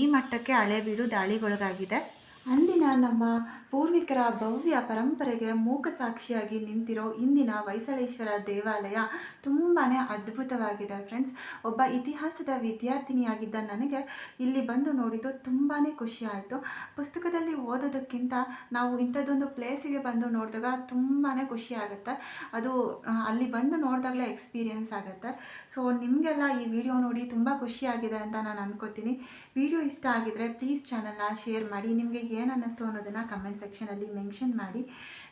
ಈ ಮಟ್ಟಕ್ಕೆ ಹಳೆಬೀಡು ದಾಳಿಗೊಳಗಾಗಿದೆ. ಅಂದಿನ ನಮ್ಮ ಪೂರ್ವಿಕರ ಭವ್ಯ ಪರಂಪರೆಗೆ ಮೂಕ ಸಾಕ್ಷಿಯಾಗಿ ನಿಂತಿರೋ ಇಂದಿನ ಹೊಯ್ಸಳೇಶ್ವರ ದೇವಾಲಯ ತುಂಬಾ ಅದ್ಭುತವಾಗಿದೆ ಫ್ರೆಂಡ್ಸ್ ಒಬ್ಬ ಇತಿಹಾಸದ ವಿದ್ಯಾರ್ಥಿನಿಯಾಗಿದ್ದ ನನಗೆ ಇಲ್ಲಿ ಬಂದು ನೋಡಿದ್ದು ತುಂಬಾ ಖುಷಿ ಆಯಿತು. ಪುಸ್ತಕದಲ್ಲಿ ಓದೋದಕ್ಕಿಂತ ನಾವು ಇಂಥದ್ದೊಂದು ಪ್ಲೇಸಿಗೆ ಬಂದು ನೋಡಿದಾಗ ತುಂಬಾ ಖುಷಿ ಆಗುತ್ತೆ. ಅದು ಅಲ್ಲಿ ಬಂದು ನೋಡಿದಾಗಲೇ ಎಕ್ಸ್ಪೀರಿಯೆನ್ಸ್ ಆಗುತ್ತೆ. ಸೊ ನಿಮಗೆಲ್ಲ ಈ ವಿಡಿಯೋ ನೋಡಿ ತುಂಬ ಖುಷಿಯಾಗಿದೆ ಅಂತ ನಾನು ಅನ್ಕೋತೀನಿ. ವಿಡಿಯೋ ಇಷ್ಟ ಆಗಿದ್ರೆ ಪ್ಲೀಸ್ ಚಾನಲ್ನ ಶೇರ್ ಮಾಡಿ. ನಿಮಗೆ ಅನ್ನಿಸ್ತು ಅನ್ನೋದನ್ನು ಕಮೆಂಟ್ ಸೆಕ್ಷನಲ್ಲಿ ಮೆನ್ಷನ್ ಮಾಡಿ.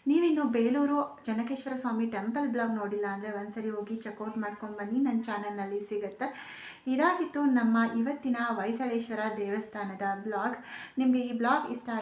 ನೀವಿನ್ನು ಬೇಲೂರು ಚೆನ್ನಕೇಶ್ವರ ಸ್ವಾಮಿ ಟೆಂಪಲ್ ಬ್ಲಾಗ್ ನೋಡಿಲ್ಲ ಅಂದರೆ ಒಂದ್ಸರಿ ಹೋಗಿ ಚೆಕ್ಔಟ್ ಮಾಡ್ಕೊಂಡು ಬನ್ನಿ ನನ್ನ ಚಾನಲ್ನಲ್ಲಿ ಸಿಗುತ್ತೆ. ಇದಾಗಿತ್ತು ನಮ್ಮ ಇವತ್ತಿನ ಹೊಯ್ಸಳೇಶ್ವರ ದೇವಸ್ಥಾನದ ಬ್ಲಾಗ್ ನಿಮಗೆ ಈ ಬ್ಲಾಗ್ ಇಷ್ಟ